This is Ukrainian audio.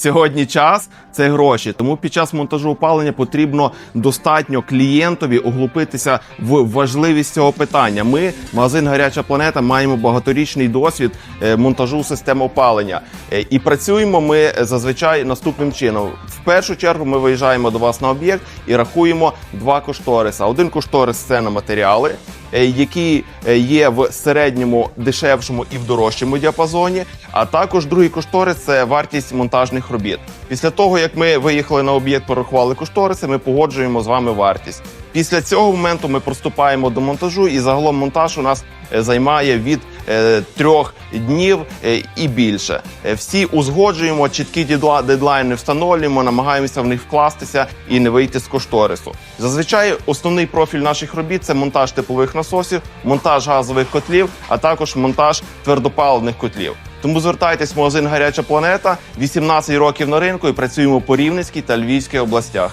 Сьогодні час це гроші. Тому під час монтажу опалення потрібно достатньо клієнтові углупитися в важливість цього питання. Ми, магазин Гаряча планета, маємо багаторічний досвід е, монтажу систем опалення. Е, І працюємо ми зазвичай наступним чином. В першу чергу ми виїжджаємо до вас на об'єкт і рахуємо два кошториса. Один кошторис це на матеріали, які е, є в середньому дешевшому і в дорожчому діапазоні. А також другий кошторис це вартість монтажних робіт. Після того як ми виїхали на об'єкт, порахували кошториси, ми погоджуємо з вами вартість. Після цього моменту ми приступаємо до монтажу, і загалом монтаж у нас е, займає від е, трьох днів е, і більше. Е, Всі узгоджуємо, чіткі дедлайни встановлюємо, намагаємося в них вкластися і не вийти з кошторису. Зазвичай основний профіль наших робіт це монтаж теплових насосів, монтаж газових котлів, а також монтаж твердопаливних котлів. Тому звертайтесь в магазин Гаряча планета 18 років на ринку і працюємо по Рівненській та Львівській областях.